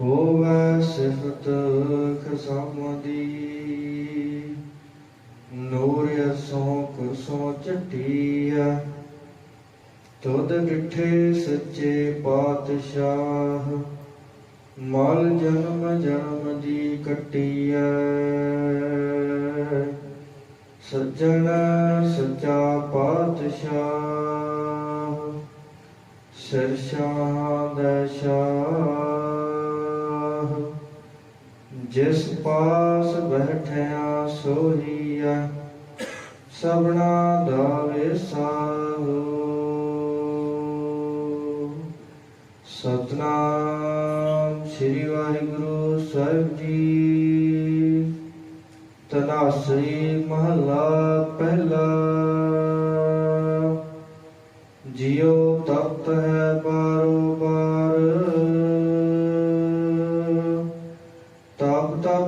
ਹੋਵੇ ਸਿਫਤ ਖਸਮ ਨੂਰ ਅਸੋਂ ਕੁਸੋਂ ਚਟੀਆ ਤੁਧ ਡਿਠੇ ਸੱਚੇ ਪਾਤਸ਼ਾਹ। ਮਲ ਜਨਮ ਜਨਮ ਦੀ ਕਟੀਐ। ਸੱਜਣ ਸੱਚਾ ਪਾਤਸ਼ਾਹ ਸਿਰਸ਼ਾਂ ਦਾ ਸ਼ਾਹ। ਜਿਸ ਪਾਸ ਬੈਠਿਆ ਸੋਹੀਆ, ਸਭਨਾ ਦਾ ਵਿਸਾਹੋ। ਸਤਨਾਮ ਸ੍ਰੀ ਵਾਹਿਗੁਰੂ ਸਾਹਿਬ ਜੀ। ਤਨਾਸਰੀ ਮਹਲਾ ਪਹਿਲਾ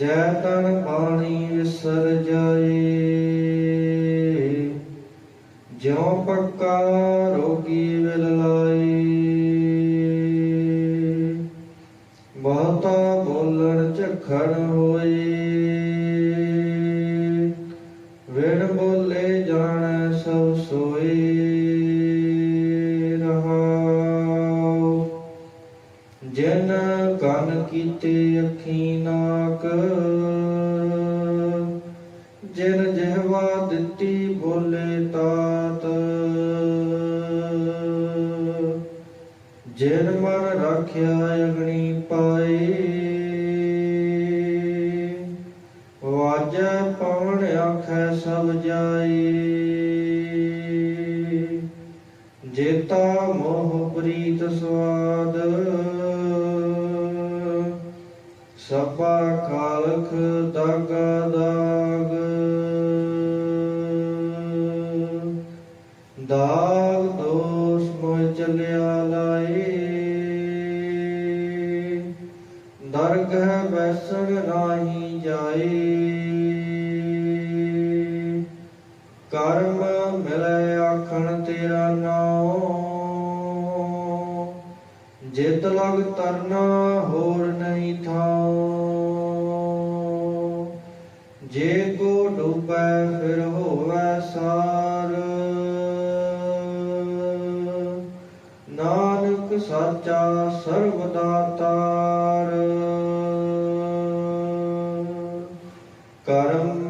ਜੈ ਤਨ ਪਾਣੀ ਵਿਸਰ ਜਾਏ। ਜਿਉ ਪੱਕਾ ਰੋਗੀ ਵਿਲ ਲਾਏ। ਬਹੁਤਾ ਬੋਲਣ ਝਖੜ ਹੋ ਜਿਨ ਕੰਨ ਕੀਤੇ ਅੱਖੀ ਨਾਕ ਜਿਨ ਜਿਹਵਾ ਦਿੱਤੀ ਬੋਲੇ ਤਾਤ। ਜਿਨ ਮਨ ਰਾਖਿਆ ਅਗਣੀ ਪਾਏ। ਵਾਜੈ ਪਵਨ ਆਖੈ ਸਭ ਜਾਏ। ਜੇਤਾ ਮੋਹ ਪ੍ਰੀਤ ਸਵਾਦ। ਸਪਾ ਕਾਲਖ ਦਾਗਾ ਦਾਗ। ਦਾਗ ਦੋਸ ਮੋਇ ਚਲਿਆ ਲਾਏ। ਦਰਗਹ ਬੈਸਣ ਨਾਹੀ ਜਾਏ। ਕਰਮ ਜਿਤ ਲਗ ਤਰਨਾ ਹੋਰ ਨਹੀਂ ਥਾਉ ਜੇ ਕੋ ਡੂਬੈ ਫਿਰ ਹੋਵੈ ਸਾਰ। ਨਾਨਕ ਸਾਚਾ ਸਰਬ ਦਾਤਾਰ ਕਰਮ